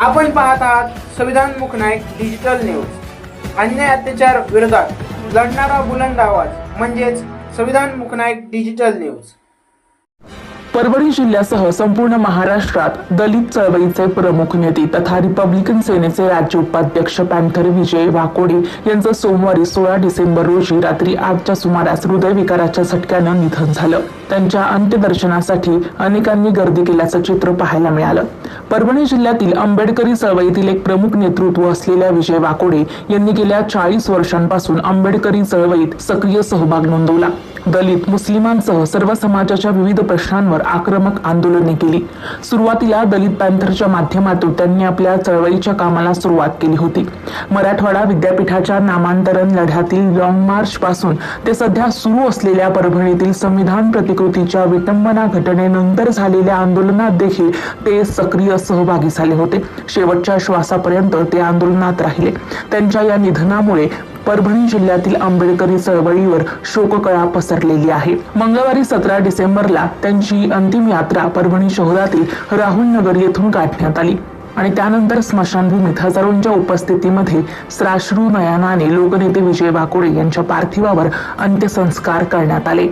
आपण पाहत आहात संविधान मुख नाईक डिजिटल न्यूज अन्याय अत्याचार विरोधात लढणारा बुलंद आवाज म्हणजेच संविधान मुख नाईक डिजिटल न्यूज परभणी जिल्ह्यासह संपूर्ण महाराष्ट्रात दलित चळवळीचे प्रमुख नेते तथा रिपब्लिकन सेनेचे राज्य उपाध्यक्ष पॅन्थर विजय वाकोडे यांचं सोमवारी सोळा डिसेंबर रोजी रात्री आठच्या सुमारास हृदयविकाराच्या झटक्यानं निधन झालं. त्यांच्या अंत्यदर्शनासाठी अनेकांनी गर्दी केल्याचं चित्र पाहायला मिळालं. परभणी जिल्ह्यातील आंबेडकरी चळवळीतील एक प्रमुख नेतृत्व असलेल्या विजय वाकोडे यांनी गेल्या चाळीस वर्षांपासून आंबेडकरी चळवळीत सक्रिय सहभाग नोंदवला. दलित मुस्लिमांसह सर्व समाजाच्या विविध प्रश्नांवर आक्रमक आंदोलने केली. सुरुवातीला दलित पॅन्थरच्या माध्यमातून त्यांनी आपल्या चळवळीच्या कामाला सुरुवात केली होती. मराठवाडा विद्यापीठाच्या नामांतरण लढ्यातील लॉंग मार्च पासून ते सध्या सुरू असलेल्या परभणीतील संविधान प्रतिकृतीच्या विटंबना घटनेनंतर झालेल्या आंदोलनात देखील ते सक्रिय सहभागी झाले होते. शेवटच्या श्वासापर्यंत ते आंदोलनात राहिले. त्यांच्या या निधनामुळे परभणी जिल्ह्यातील आंबेडकरी चळवळीवर शोककळा पसरलेली आहे. मंगळवारी सतरा डिसेंबरला त्यांची अंतिम यात्रा परभणी शहरातील राहुल नगर येथून काढण्यात आली. आणि त्यानंतर स्मशानभूमीत हजारोंच्या उपस्थितीमध्ये श्राश्रू नयनाने लोकनेते विजय वाकोडे यांच्या पार्थिवावर अंत्यसंस्कार करण्यात आले.